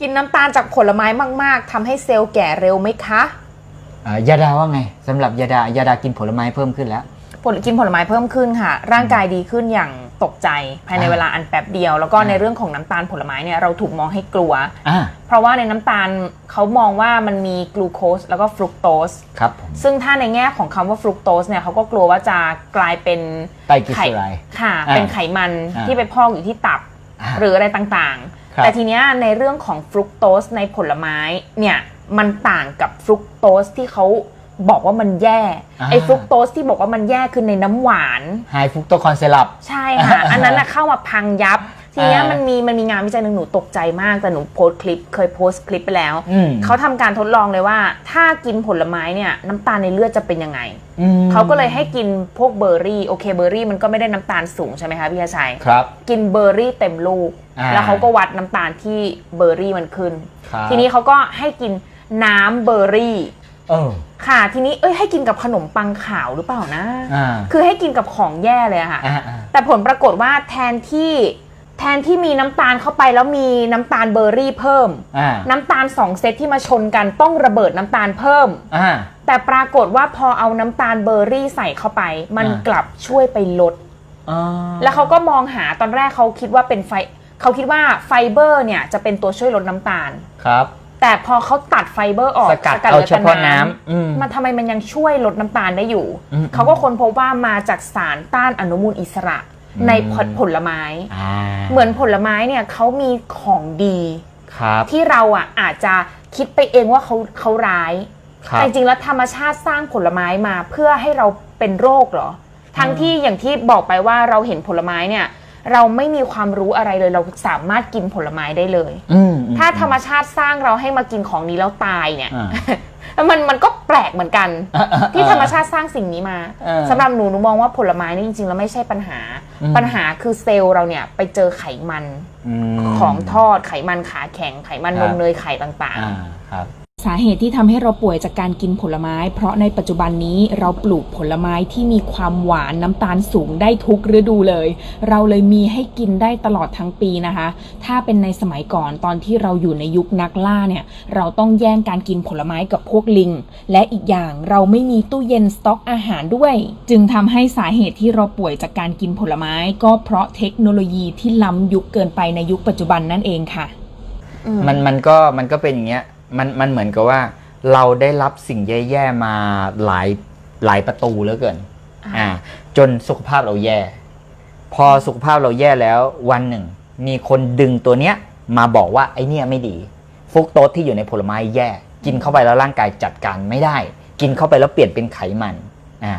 กินน้ำตาลจากผลไม้มาก ๆทำให้เซลล์แก่เร็วไหมคะอ่ายาดาว่าไงสำหรับยาดายาดากินผลไม้เพิ่มขึ้นแล้ว ผลกินผลไม้เพิ่มขึ้นค่ะ ร่างกายดีขึ้นอย่างตกใจภายในอ่าเวลาอันแป๊บเดียว แล้วก็อ่า ในเรื่องของน้ำตาลผลไม้เนี่ยเราถูกมองให้กลัว อ่าเพราะว่าในน้ำตาลเขามองว่ามันมีกลูโคสแล้วก็ฟรุกโตสครับผมซึ่งถ้าในแง่ของคำว่าฟรุกโตสเนี่ยเขาก็กลัวว่าจะกลายเป็น ไตรกลีเซอไรด์ ค่ะ อ่าเป็นไขมันอ่าที่ไปพอกอยู่ที่ตับ อ่า หรืออะไรต่างๆครับ แต่ทีเนี้ยในเรื่องของฟรุกโตสในผลไม้เนี่ยมันต่างกับฟรุกโตสที่เขาบอกว่ามันแย่อ่าไอ้ฟรุกโตสที่บอกว่ามันแย่คือในน้ำหวานไฮฟรุกโตคอนเซลับใช่ค่ะ อันนั้นนะเข้ามาพังยับ ทีเนี้ยอ่ามัมันมีมันมีงานวิจัยหนึ่งหนูตกใจมากแต่หนูโพสต์คลิป เคยโพสต์คลิปไปแล้ว อืม เขาทำการทดลองเลยว่า ถ้ากินผลไม้เนี่ยน้ำตาลในเลือดจะเป็นยังไง อืมเขาก็เลยให้กินพวกเบอร์รี่โอเคเบอร์รี่มันก็ไม่ได้น้ำตาลสูงใช่ไหมคะพี่ชัยครับ กินเบอร์รี่เต็มลูก อ่า แล้วเขาก็วัดน้ำตาลที่เบอร์รี่มันขึ้น ครับทีนี้เขาก็ให้กินน้ำเบอร์รี่ เออค่ะ ทีนี้เอ้ยให้กินกับขนมปังขาวหรือเปล่านะ อ่าคือให้กินกับของแย่เลยอะค่ะ อ่าอ่าแต่ผลปรากฏว่าแทนที่ แทนที่มีน้ำตาลเข้าไปแล้วมีน้ำตาลเบอร์รี่เพิ่ม อ่าน้ำตาลสองเซตที่มาชนกันต้องระเบิดน้ำตาลเพิ่ม อ่า แต่ปรากฏว่าพอเอาน้ำตาลเบอร์รี่ใส่เข้าไป มันอ่ากลับช่วยไปลด อ่าแล้วเขาก็มองหาตอนแรกเขาคิดว่าเป็นไฟเขาคิดว่าไฟเบอร์เนี่ยจะเป็นตัวช่วยลดน้ำตาล ครับ แต่พอเขาตัดไฟเบอร์ออกสกัดหลืเอาแต่เฉพาะน้ำอืมมันทำไมมันยังช่วยลดน้ำตาลได้อยู่ อืม เขาก็ค้นพบว่ามาจากสารต้านอนุมูลอิสระอืม ในผลผลไม้อ่าเหมือนผลไม้เนี่ยเขามีของดีครับที่เราอะอาจจะคิดไปเองว่าเขาเขาร้ายครับแต่จริงๆแล้วธรรมชาติสร้างผลไม้มาเพื่อให้เราเป็นโรคเหรอ ทั้งที่อย่างที่บอกไปว่าเราเห็นผลไม้เนี่ย เราไม่มีความรู้อะไรเลยเราสามารถกินผลไม้ได้เลยอืมอืถ้าธรรมชาติสร้างเราให้มากินของนี้แล้วตายเนี่ยอ่า แล้วมันมันก็แปลกเหมือนกัน ที่ธรรมชาติสร้างสิ่งนี้มาเออสำหรับหนูหนูมองว่าผลไม้นี่จริงๆ แล้วไม่ใช่ปัญหาอืมปัญหาคือเซลล์เราเนี่ยไปเจอไขมันมของทอดไขมันขาแข็งไขมันครันบมเนยไข่ต่างอ่าครับๆ สาเหตุที่ทำให้เราป่วยจากการกินผลไม้ เพราะในปัจจุบันนี้เราปลูกผลไม้ที่มีความหวานน้ำตาลสูงได้ทุกฤดูเลย เราเลยมีให้กินได้ตลอดทั้งปีนะคะ ถ้าเป็นในสมัยก่อนตอนที่เราอยู่ในยุคนักล่าเนี่ย เราต้องแย่งการกินผลไม้กับพวกลิง และอีกอย่างเราไม่มีตู้เย็นสต็อกอาหารด้วย จึงทำให้สาเหตุที่เราป่วยจากการกินผลไม้ ก็เพราะเทคโนโลยีที่ล้ำยุคเกินไปในยุคปัจจุบันนั่นเองค่ะ มันมันก็มันก็เป็นอย่างเงี้ย มันมันเหมือนกับว่า เราได้รับสิ่งแย่ๆมาหลายหลายประตูเหลือเกินอ่าอ่า จนสุขภาพเราแย่ พอสุขภาพเราแย่แล้ววันหนึ่ง มีคนดึงตัวเนี้ย มาบอกว่าไอเนี่ยไม่ดีฟรุกโตสที่อยู่ในผลไม้แย่ กินเข้าไปแล้วร่างกายจัดการไม่ได้ กินเข้าไปแล้วเปลี่ยนเป็นไขมัน อ่า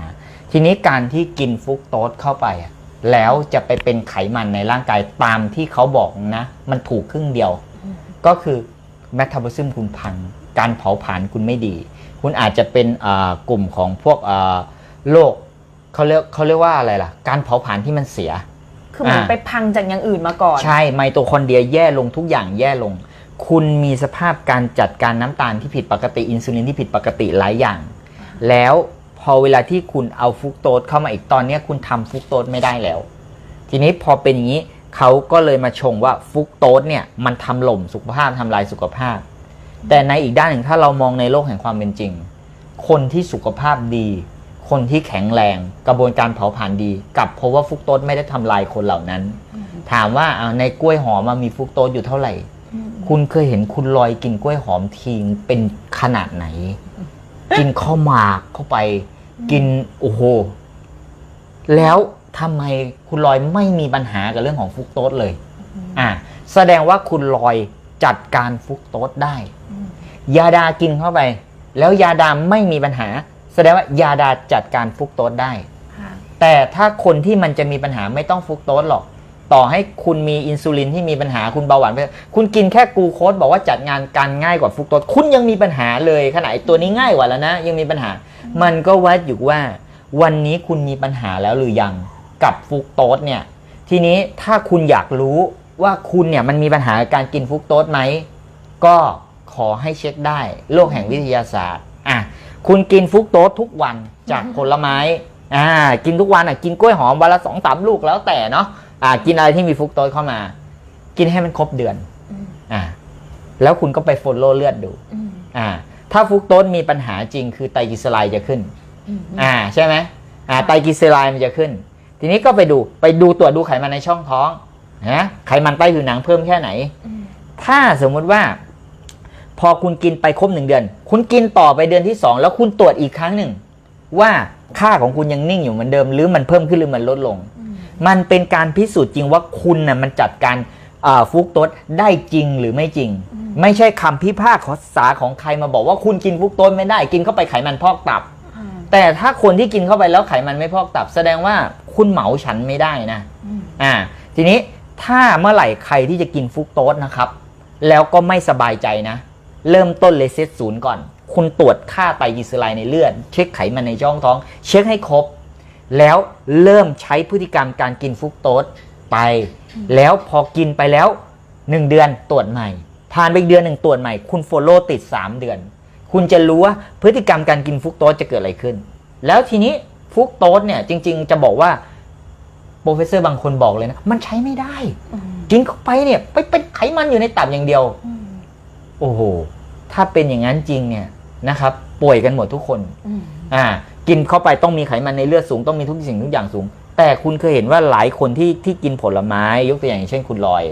ทีนี้การที่กินฟรุกโตสเข้าไปอะแล้วจะไปเป็นไขมันในร่างกายตามที่เขาบอกนะ มันถูกครึ่งเดียว ก็คือ แมตาบอซึมคุณพัง การเผาผลาญคุณไม่ดี คุณอาจจะเป็นอ่ากลุ่มของพวกอ่าโรคเขาเรียกเขาเรียกว่าอะไรล่ะ การเผาผลาญที่มันเสีย คือเหมือนอ่าไปพังจากอย่างอื่นมาก่อน ใช่ ไมโตคอนเดรียแย่ลงทุกอย่างแย่ลง คุณมีสภาพการจัดการน้ำตาลที่ผิดปกติอินซูลินที่ผิดปกติหลายอย่าง แล้วพอเวลาที่คุณเอาฟรุกโตสเข้ามาอีกตอนเนี้ยคุณทำฟรุกโตสไม่ได้แล้ว ทีนี้พอเป็นอย่างนี้ เขาก็เลยมาชงว่าฟุกโตสเนี่ยมันทำหล่มสุขภาพทำลายสุขภาพ แต่ในอีกด้านหนึ่งถ้าเรามองในโลกแห่งความเป็นจริง คนที่สุขภาพดี คนที่แข็งแรง กระบวนการเผาผลาญดีกับเพราะว่าฟุกโตสไม่ได้ทำลายคนเหล่านั้น ถามว่าในกล้วยหอมมันมีฟุกโตสอยู่เท่าไหร่ คุณเคยเห็นคุณลอยกินกล้วยหอมทิ้งเป็นขนาดไหน กินข้าวหมากเข้าไป กินโอ้โหแล้ว ทำไมคุณลอยไม่มีปัญหากับเรื่องของฟรุกโตสเลย อะแสดงว่าคุณลอยจัดการฟรุกโตสได้ ยาดากินเข้าไป แล้วยาดาไม่มีปัญหา แสดงว่ายาดาจัดการฟรุกโตสได้ แต่ถ้าคนที่มันจะมีปัญหาไม่ต้องฟรุกโตสหรอก ต่อให้คุณมีอินซูลินที่มีปัญหาคุณเบาหวานไปคุณกินแค่กลูโคสบอกว่าจัดงานการง่ายกว่าฟรุกโตสคุณยังมีปัญหาเลยขนาดไอ้ตัวนี้ง่ายกว่าแล้วนะ ยังมีปัญหา มันก็วัดอยู่ว่าวันนี้คุณมีปัญหาแล้วหรือยัง กับฟรุกโตสเนี่ย ทีนี้ถ้าคุณอยากรู้ว่าคุณเนี่ยมันมีปัญหากับการกินฟรุกโตสไหม ก็ขอให้เช็คได้ โลกแห่งวิทยาศาสตร์อะคุณกินฟรุกโตสทุกวันจากผลไม้อ่ากินทุกวันอะกินกล้วยหอมวันละสองสามลูกแล้วแต่เนาะอ่ากินอะไรที่มีฟรุกโตสเข้ามา กินให้มันครบเดือนอ่าแล้วคุณก็ไปโฟลโล่เลือดดูอืมอ่าถ้าฟรุกโตสมีปัญหาจริงคือไตรกลีเซอไรด์จะขึ้นอืมอ่าใช่ไหมอ่าไตรกลีเซอไรด์มันจะขึ้น ทีนี้ก็ไปดูไปดูตรวจดูไขมันในช่องท้องนะไขมันใต้ผิวหนังเพิ่มแค่ไหนอืมถ้าสมมุติว่า พอคุณกินไปครบหนึ่งเดือน คุณกินต่อไปเดือนที่สองแล้วคุณตรวจอีกครั้งหนึ่ง ว่าค่าของคุณยังนิ่งอยู่เหมือนเดิม หรือมันเพิ่มขึ้นหรือมันลดลงอืมมันเป็นการพิสูจน์จริงว่าคุณน่ะมันจัดการอ่าฟรุกโตสได้จริงหรือไม่จริง ไม่ใช่คำพิพากษาของใครมาบอกว่าคุณกินฟรุกโตสไม่ได้ กินเข้าไปไขมันพอกตับอ่าแต่ถ้าคนที่กินเข้าไปแล้วไขมันไม่พอกตับ แสดงว่า คุณเหมาฉันไม่ได้นะอืมอ่าทีนี้ถ้าเมื่อไหร่ใครที่จะกินฟรุกโตสนะครับ แล้วก็ไม่สบายใจนะ เริ่มต้นเลยเซตศูนย์ก่อน คุณตรวจค่าไตรกลีเซอไรด์ในเลือดเช็คไขมันในช่องท้อง เช็คให้ครบ แล้วเริ่มใช้พฤติกรรมการกินฟรุกโตสไป แล้วพอกินไปแล้ว 1 เดือนตรวจใหม่ผ่านไปอีกเดือนหนึ่งตรวจใหม่ คุณโฟลโล่ติด 3 เดือน คุณจะรู้ว่าพฤติกรรมการกินฟรุกโตสจะเกิดอะไรขึ้น แล้วทีนี้ ฟรุกโตสเนี่ยจริง ๆ จะบอกว่าโปรเฟสเซอร์บางคนบอกเลยนะ มันใช้ไม่ได้อืมกินเข้าไปเนี่ย ไปเป็นไขมันอยู่ในตับอย่างเดียวอืมโอ้โห ถ้าเป็นอย่างนั้นจริงเนี่ยนะครับ ป่วยกันหมดทุกคนอืมอ่า กินเข้าไปต้องมีไขมันในเลือดสูงต้องมีทุกสิ่งทุกอย่างสูง แต่คุณเคยเห็นว่าหลายคนที่ที่กินผลไม้ยกตัวอย่างอย่างเช่นคุณลอย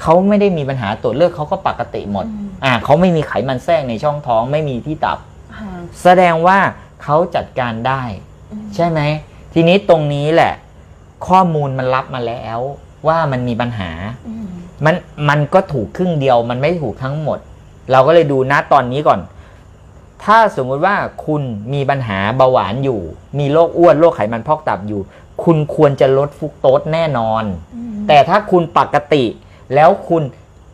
เขาไม่ได้มีปัญหาตรวจเลือดเขาก็ปกติหมดอืมอ่าเขาไม่มีไขมันแทรกในช่องท้องไม่มีที่ตับอ่าแสดงว่าเขาจัดการได้อืม ใช่ไหม ทีนี้ตรงนี้แหละ ข้อมูลมันรับมาแล้วว่ามันมีปัญหาอืมมันมันก็ถูกครึ่งเดียว มันไม่ถูกทั้งหมด เราก็เลยดูนะตอนนี้ก่อน ถ้าสมมุติว่าคุณมีปัญหาเบาหวานอยู่ มีโรคอ้วนโรคไขมันพอกตับอยู่ คุณควรจะลดฟรุกโตสแน่นอนอืมแต่ถ้าคุณปกติ แล้วคุณ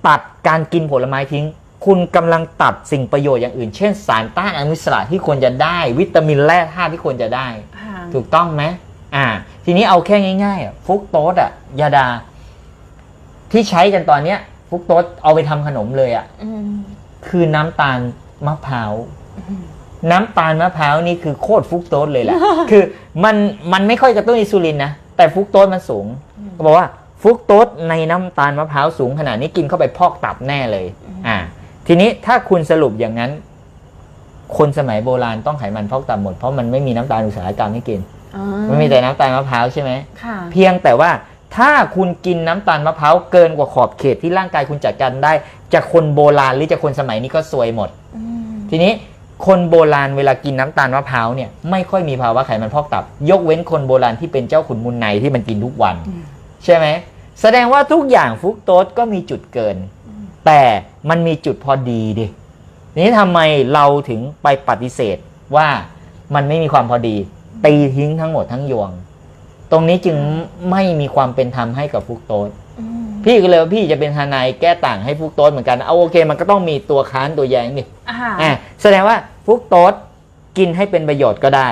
ตัดการกินผลไม้ทิ้ง คุณกำลังตัดสิ่งประโยชน์อย่างอื่น เช่นสารต้านอนุมูลอิสระที่ควรจะได้ วิตามินแร่ธาตุที่ควรจะได้ค่ะถูกต้องไหมอ่า ทีนี้เอาแค่ง่ายๆอะฟรุกโตสอะยาดา ที่ใช้กันตอนเนี้ยฟรุกโตสเอาไปทำขนมเลยอะอืมคือน้ำตาลมะพร้าวอืมน้ำตาลมะพร้าวนี่คือโคตรฟรุกโตสเลยแหละ คือมันมันไม่ค่อยกระตุ้นอินซูลินนะ แต่ฟรุกโตสมันสูงเขาบอกว่าฟรุกโตสในน้ำตาลมะพร้าวสูงขนาดนี้กินเข้าไปพอกตับแน่เลย อ่า ทีนี้ถ้าคุณสรุปอย่างนั้น คนสมัยโบราณต้องไขมันพอกตับหมด เพราะมันไม่มีน้ำตาลอุตสาหกรรมให้กินอ่ามันมีแต่น้ำตาลมะพร้าวใช่ไหมค่ะเพียงแต่ว่าถ้าคุณกินน้ำตาลมะพร้าวเกินกว่าขอบเขตที่ร่างกายคุณจัดการได้จะคนโบราณหรือจะคนสมัยนี้ก็ซวยหมดอืมทีนี้คนโบราณเวลากินน้ำตาลมะพร้าวเนี่ยไม่ค่อยมีภาวะไขมันพอกตับ ยกเว้นคนโบราณที่เป็นเจ้าขุนมูลในที่มันกินทุกวันอืมใช่ไหมแสดงว่าทุกอย่างฟรุกโตสก็มีจุดเกิน แต่มันมีจุดพอดีดินี้ทำไมเราถึงไปปฏิเสธว่ามันไม่มีความพอดี ตีทิ้งทั้งหมดทั้งยวง ตรงนี้จึงไม่มีความเป็นธรรมให้กับฟรุกโตสอืมพี่ก็เลยว่าพี่จะเป็นทนายแก้ต่างให้ฟรุกโตสเหมือนกันเอาโอเค มันก็ต้องมีตัวค้านตัวแย้งดิอ่าอะแสดงว่าฟรุกโตสกินให้เป็นประโยชน์ก็ได้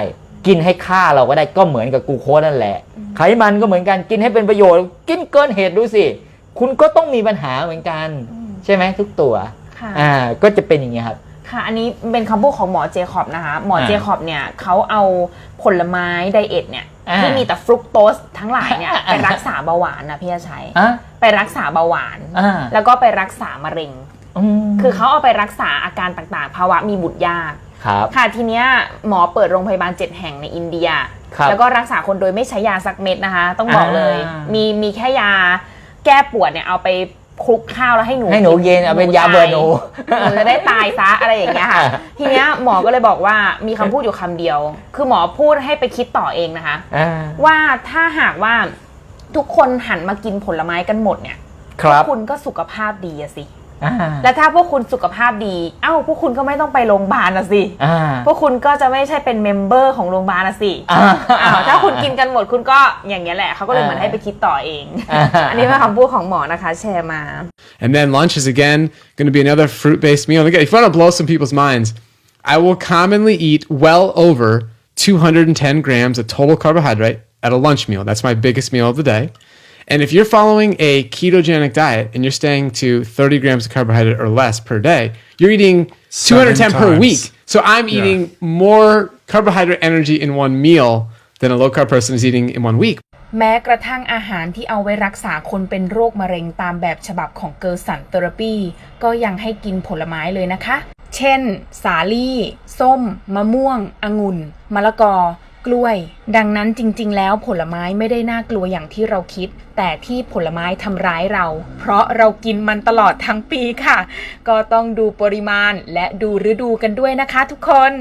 กินให้ค่าเราก็ได้ก็เหมือนกับกลูโคสนั่นแหละ ไขมันก็เหมือนกันกินให้เป็นประโยชน์ กินเกินเหตุดูสิ คุณก็ต้องมีปัญหาเหมือนกันอืม ใช่ไหมทุกตัวค่ะ อ่าก็จะเป็นอย่างนี้ยครับ ค่ะ อันนี้เป็นคำพูดของหมอเจคอบนะคะ หมออ่าเจคอบเนี่ยเขาเอาผลไม้ไดเอทเนี่ยอ่าที่มีแต่ฟรุกโตสทั้งหลายเนี่ยอ่า ไปรักษาเบาหวานนะพี่ชัย อะไปรักษาเบาหวาน อ่าแล้วก็ไปรักษามะเร็ง มคือเขาเอาไปรักษาอาการต่างๆ ภาวะมีบุตรยาก ครับ ค่ะทีเนี้ยหมอเปิดโรงพยาบาลเจ็ดแห่งในอินเดีย ครับแล้วก็รักษาคนโดยไม่ใช้ยาสักเม็ดนะคะ ต้องบอกเลย อ่ามีมีมีแค่ยาแก้ปวดเนี่ยเอาไป คลุกข้าวแล้วให้หนูให้หนูกินเอาเป็นยาเบื่อหนู หนูจะได้ตายซะอะไรอย่างเงี้ยค่ะ ทีเนี้ยหมอก็เลยบอกว่ามีคำพูดอยู่คำเดียว คือหมอพูดให้ไปคิดต่อเองนะคะ อ่าว่าถ้าหากว่าทุกคนหันมากินผลไม้กันหมดเนี่ยครับคุณก็สุขภาพดีอะสิอ่า และถ้าพวกคุณสุขภาพดี เอ้า พวกคุณก็ไม่ต้องไปโรงพยาบาลนะสิอ่าพวกคุณก็จะไม่ใช่เป็นเมมเบอร์ของโรงพยาบาลนะสิอ่าอ้าวถ้าคุณกินกันหมดคุณก็อย่างเงี้ยแหละเขาก็เลยเหมือนอ่าให้ไปคิดต่อเองอ่าอันนี้เป็นคำพูดของหมอนะคะแชร์มา And then lunch is again going to be another fruit based meal. And again, if you want to blow some people's minds, I will commonly eat well over 210 grams of total carbohydrate at a lunch meal. That's my biggest meal of the day. And if you're following a ketogenic diet and you're staying to 30 grams of carbohydrate or less per day, you're eating 210 per times. week. So I'm eating more carbohydrate energy in one meal than a low carb person is eating in one week. แม้กระทั่งอาหารที่เอาไว้รักษาคนเป็นโรคมะเร็งตามแบบฉบับของเกอร์สันเทอราปีก็ยังให้กินผลไม้เลยนะคะ เช่น สาลี่ ส้ม มะม่วง องุ่น มะละกอ กล้วย ดังนั้นจริง ๆ แล้วผลไม้ไม่ได้น่ากลัวอย่างที่เราคิด แต่ที่ผลไม้ทำร้ายเรา เพราะเรากินมันตลอดทั้งปีค่ะ ก็ต้องดูปริมาณและดูฤดูกันด้วยนะคะทุกคน